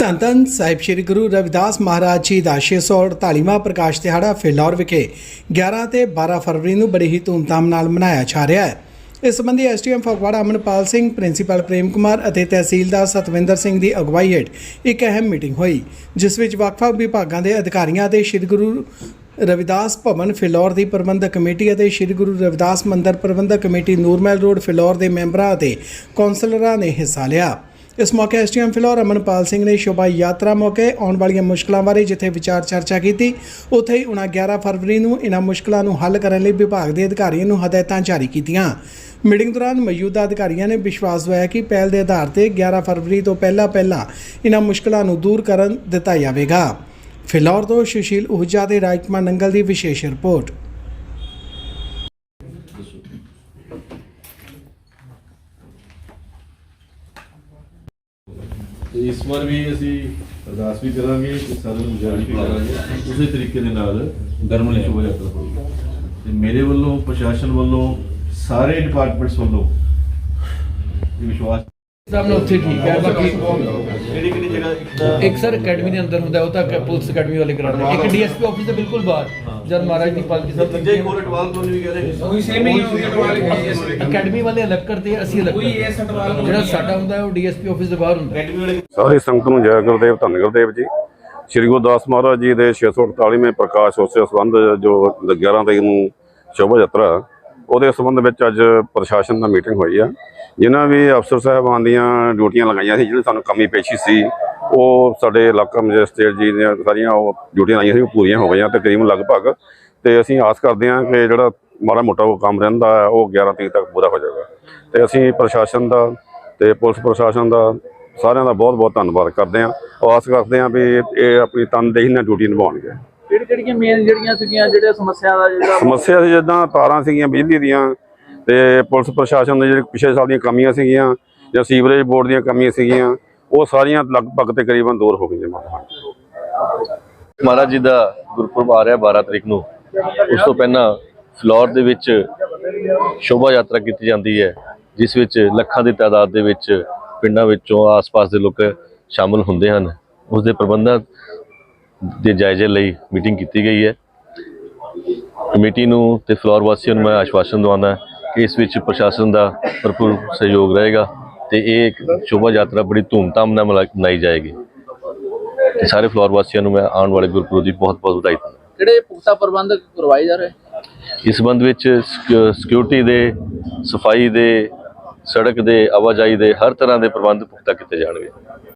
ਧੰਨ ਧੰਨ ਸਾਹਿਬ ਸ੍ਰੀ ਗੁਰੂ ਰਵਿਦਾਸ ਮਹਾਰਾਜ ਜੀ ਦਾ 648ਵਾਂ ਪ੍ਰਕਾਸ਼ ਦਿਹਾੜਾ ਫਿਲੌਰ ਵਿਖੇ 11 ਤੇ 12 ਫਰਵਰੀ ਨੂੰ ਬੜੀ ਹੀ ਧੂਮਧਾਮ ਨਾਲ ਮਨਾਇਆ ਜਾ ਰਿਹਾ ਹੈ। ਇਸ ਸੰਬੰਧੀ ਐਸਟੀਐਮ ਫਗਵਾੜਾ ਅਮਨਪਾਲ ਸਿੰਘ, ਪ੍ਰਿੰਸੀਪਲ ਪ੍ਰੇਮ ਕੁਮਾਰ ਅਤੇ ਤਹਿਸੀਲਦਾਰ ਸਤਵਿੰਦਰ ਸਿੰਘ ਦੀ ਅਗਵਾਈ ਹੇਠ ਇੱਕ ਅਹਿਮ ਮੀਟਿੰਗ ਹੋਈ, ਜਿਸ ਵਿੱਚ ਵੱਖ-ਵੱਖ ਵਿਭਾਗਾਂ ਦੇ ਅਧਿਕਾਰੀਆਂ ਅਤੇ ਸ੍ਰੀ ਗੁਰੂ ਰਵਿਦਾਸ ਭਵਨ ਫਿਲੌਰ ਦੀ ਪ੍ਰਬੰਧਕ ਕਮੇਟੀ ਅਤੇ ਸ੍ਰੀ ਗੁਰੂ ਰਵਿਦਾਸ ਮੰਦਰ ਪ੍ਰਬੰਧਕ ਕਮੇਟੀ ਨੂਰਮਹਿਲ ਰੋਡ ਫਿਲੌਰ ਦੇ ਮੈਂਬਰਾਂ ਅਤੇ ਕੌਂਸਲਰਾਂ ਨੇ ਹਿੱਸਾ ਲਿਆ। ਇਸ ਮੌਕੇ ਐਸਟੀਐਮ ਫਿਲੌਰ ਅਮਨਪਾਲ ਸਿੰਘ ਨੇ ਸ਼ੋਭਾ ਯਾਤਰਾ ਮੌਕੇ ਆਉਣ ਵਾਲੀਆਂ ਮੁਸ਼ਕਲਾਂ ਬਾਰੇ ਜਿੱਥੇ ਵਿਚਾਰ ਚਰਚਾ ਕੀਤੀ, ਉੱਥੇ ਹੀ ਉਹਨਾਂ 11 ਫਰਵਰੀ ਨੂੰ ਇਹਨਾਂ ਮੁਸ਼ਕਲਾਂ ਨੂੰ ਹੱਲ ਕਰਨ ਲਈ ਵਿਭਾਗ ਦੇ ਅਧਿਕਾਰੀਆਂ ਨੂੰ ਹਦਾਇਤਾਂ ਜਾਰੀ ਕੀਤੀਆਂ। ਮੀਟਿੰਗ ਦੌਰਾਨ ਮੌਜੂਦਾ ਅਧਿਕਾਰੀਆਂ ਨੇ ਵਿਸ਼ਵਾਸ ਦਵਾਇਆ ਕਿ ਪਹਿਲ ਦੇ ਆਧਾਰ ਤੇ 11 ਫਰਵਰੀ ਤੋਂ ਪਹਿਲਾਂ ਪਹਿਲਾਂ ਇਹਨਾਂ ਮੁਸ਼ਕਲਾਂ ਨੂੰ ਦੂਰ ਕਰਨ ਦਿੱਤਾ ਜਾਵੇਗਾ। ਫਿਲੌਰ ਤੋਂ ਸੁਸ਼ੀਲ ਊਜਾ ਤੇ ਰਾਜਕੁਮਾਰ ਨੰਗਲ ਦੀ ਵਿਸ਼ੇਸ਼ ਰਿਪੋਰਟ। ਤੇ ਇਸ ਵਾਰ ਵੀ ਅਸੀਂ ਅਰਦਾਸ ਵੀ ਕਰਾਂਗੇ ਤੇ ਸਾਰਿਆਂ ਨੂੰ ਜਾਰੀ ਵੀ ਕਰਾਂਗੇ। ਉਸੇ ਤਰੀਕੇ ਦੇ ਨਾਲ ਗਰਮ ਲਈ ਸ਼ੋਭਾ ਯਾਤਰਾ ਹੋਵੇਗੀ ਤੇ ਮੇਰੇ ਵੱਲੋਂ, ਪ੍ਰਸ਼ਾਸਨ ਵੱਲੋਂ, ਸਾਰੇ ਡਿਪਾਰਟਮੈਂਟਸ ਵੱਲੋਂ ਇਹ ਵਿਸ਼ਵਾਸ ਸਭ ਨੂੰ ਉੱਥੇ ਠੀਕ ਹੈ ਬਾਕੀ ਕਿਹੜੀ ਕਿਹੜੀ ਜਗ੍ਹਾ ਇੱਕ ਸਰ ਅਕੈਡਮੀ ਦੇ ਅੰਦਰ ਹੁੰਦਾ ਉਹ ਤਾਂ ਕ- ਪੁਲਿਸ ਅਕੈਡਮੀ ਵਾਲੇ ਕਰਾਉਂਦੇ ਨੇ। ਇੱਕ ਡੀਐਸਪੀ ਆਫਿਸ ਦੇ ਬਿਲਕੁਲ ਬਾਹਰ ਜਦ ਮਹਾਰਾਜ ਦੀ ਪਾਲਕੀ ਸਰ ਤੀਜਾ ਹੀ ਕੋਲ ਅਟਵਾਲ ਤੋਂ ਵੀ ਕਹਿ ਰਹੇ ਉਹੀ same ਹੀ ਉਹੀ ਅਟਵਾਲ ਹੀ ਅਕੈਡਮੀ ਵਾਲੇ ਅਲੱਗ ਕਰਦੇ ਆ, ਅਸੀਂ ਅਲੱਗ ਕੋਈ ਕਰਦੇ ਅਟਵਾਲ ਹਾਂ। ਜਿਹੜਾ ਸਾਡਾ ਹੁੰਦਾ ਹੈ ਉਹ ਡੀਐਸਪੀ ਆਫਿਸ ਦੇ ਬਾਹਰ ਹੁੰਦਾ ਹੈ। ਅਕੈਡਮੀ ਵਾਲੇ ਸਾਰੀ ਸੰਗਤ ਨੂੰ ਜੈ ਗੁਰਦੇਵ ਧੰਨ ਗੁਰਦੇਵ ਜੀ ਸ੍ਰੀ ਗੁਰਦਾਸ ਮਹਾਰਾਜ ਜੀ ਦੇ 648ਵੇਂ ਪ੍ਰਕਾਸ਼ ਉਤਸਵ ਸੰਬੰਧ ਜੋ 11 ਤਰੀਕ ਨੂੰ ਸ਼ੋਭਾ ਯਾਤਰਾ ਉਹਦੇ ਸੰਬੰਧ ਵਿੱਚ ਅੱਜ ਪ੍ਰਸ਼ਾਸਨ ਨਾਲ ਮੀਟਿੰਗ ਹੋਈ ਆ ਜਿਨ੍ਹਾਂ ਵੀ ਅਫਸਰ ਸਾਹਿਬਾਨ ਦੀਆਂ ਡਿਊਟੀਆਂ ਲਗਾਈਆਂ ਸੀ ਜਿਹੜੀ ਸਾਨੂੰ ਕਮੀ ਪੇਸ਼ੀ ਸੀ ਉਹ ਸਾਡੇ ਇਲਾਕਾ ਮੈਜਿਸਟ੍ਰੇਟ ਜੀ ਦੀਆਂ ਸਾਰੀਆਂ ਉਹ ਡਿਊਟੀਆਂ ਲਾਈਆਂ ਸੀ ਉਹ ਪੂਰੀਆਂ ਹੋ ਗਈਆਂ ਤਕਰੀਬਨ ਲਗਭਗ ਤੇ ਅਸੀਂ ਆਸ ਕਰਦੇ ਹਾਂ ਕਿ ਜਿਹੜਾ ਮਾੜਾ ਮੋਟਾ ਉਹ ਕੰਮ ਰਹਿੰਦਾ ਹੈ ਉਹ 11 ਤਰੀਕ ਤੱਕ ਪੂਰਾ ਹੋ ਜਾਏਗਾ ਤੇ ਅਸੀਂ ਪ੍ਰਸ਼ਾਸਨ ਦਾ ਤੇ ਪੁਲਿਸ ਪ੍ਰਸ਼ਾਸਨ ਦਾ ਸਾਰਿਆਂ ਦਾ ਬਹੁਤ ਬਹੁਤ ਧੰਨਵਾਦ ਕਰਦੇ ਹਾਂ ਆਸ ਕਰਦੇ ਹਾਂ ਵੀ ਇਹ ਆਪਣੀ ਤਨਦੇਹੀ ਨਾਲ ਡਿਊਟੀ ਨਿਭਾਉਣਗੇ। ਕਿਹੜੀ ਕਿਹੜੀਆਂ ਮੇਨ ਜਿਹੜੀਆਂ ਸੀਗੀਆਂ ਜਿਹੜੇ ਸਮੱਸਿਆ ਦਾ ਜਿਹੜਾ ਸਮੱਸਿਆ ਸੀ ਜਿੱਦਾਂ ਤਾਰਾਂ ਸੀਗੀਆਂ ਬਿਜਲੀ ਦੀਆਂ ਤੇ ਪੁਲਿਸ ਪ੍ਰਸ਼ਾਸਨ ਦੇ ਜਿਹੜੇ ਪਿਛਲੇ ਸਾਲ ਦੀਆਂ ਕਮੀਆਂ ਸੀਗੀਆਂ ਜਾਂ ਸੀਵਰੇਜ ਬੋਰਡ ਦੀਆਂ ਕਮੀਆਂ ਸੀਗੀਆਂ, ਉਹ ਸਾਰੀਆਂ ਲਗਭਗ ਤਕਰੀਬਨ ਦੂਰ ਹੋ ਗਈਆਂ ਮਾਤਾ ਮਹਾਰਾਜ ਜੀ ਦਾ ਗੁਰਪੁਰਬ ਆ ਰਿਹਾ 12 ਤਰੀਕ ਨੂੰ। ਉਸ ਤੋਂ ਪਹਿਲਾਂ ਫਲੋਰ ਦੇ ਵਿੱਚ ਸ਼ੋਭਾ ਯਾਤਰਾ ਕੀਤੀ ਜਾਂਦੀ ਹੈ, ਜਿਸ ਵਿੱਚ ਲੱਖਾਂ ਦੀ ਤਾਦਾਦ ਦੇ ਵਿੱਚ ਪਿੰਡਾਂ ਵਿੱਚੋਂ ਆਸ-ਪਾਸ ਦੇ ਲੋਕ ਸ਼ਾਮਲ ਹੁੰਦੇ ਹਨ। ਉਸ ਦੇ ਪ੍ਰਬੰਧਾਂ ਦੇ ਜਾਇਜ਼ੇ ਲਈ ਮੀਟਿੰਗ ਕੀਤੀ ਗਈ ਹੈ। ਕਮੇਟੀ ਨੂੰ ਤੇ ਫਲੋਰ ਵਾਸੀਆਂ ਨੂੰ ਮੈਂ ਆਸ਼ਵਾਸਨ ਦਵਾਉਣਾ ਇਸ ਵਿੱਚ ਪ੍ਰਸ਼ਾਸਨ ਦਾ ਭਰਪੂਰ ਸਹਿਯੋਗ ਰਹੇਗਾ ਤੇ ਇਹ ਇੱਕ ਸ਼ੋਭਾ ਯਾਤਰਾ ਬੜੀ ਧੂਮਧਾਮ ਨਾਲ ਮਨਾ- ਮਨਾਈ ਜਾਏਗੀ। ਤੇ ਸਾਰੇ ਫਲੋਰ ਵਾਸੀਆਂ ਨੂੰ ਮੈਂ ਆਉਣ ਵਾਲੇ ਗੁਰਪੁਰਬ ਦੀ ਬਹੁਤ ਬਹੁਤ ਵਧਾਈ ਦਿੰਦਾ। ਕਿਹੜੇ ਪੁਖਤਾ ਪ੍ਰਬੰਧ ਕਰਵਾਏ ਜਾ ਰਹੇ? ਇਸ ਸੰਬੰਧ ਵਿੱਚ ਸਿਕਿਉ- ਸਿਕਿਉਰਿਟੀ ਦੇ ਸਫ਼ਾਈ ਦੇ ਸੜਕ ਦੇ ਆਵਾਜਾਈ ਦੇ ਹਰ ਤਰ੍ਹਾਂ ਦੇ ਪ੍ਰਬੰਧ ਪੁਖਤਾ ਕੀਤੇ ਜਾਣਗੇ।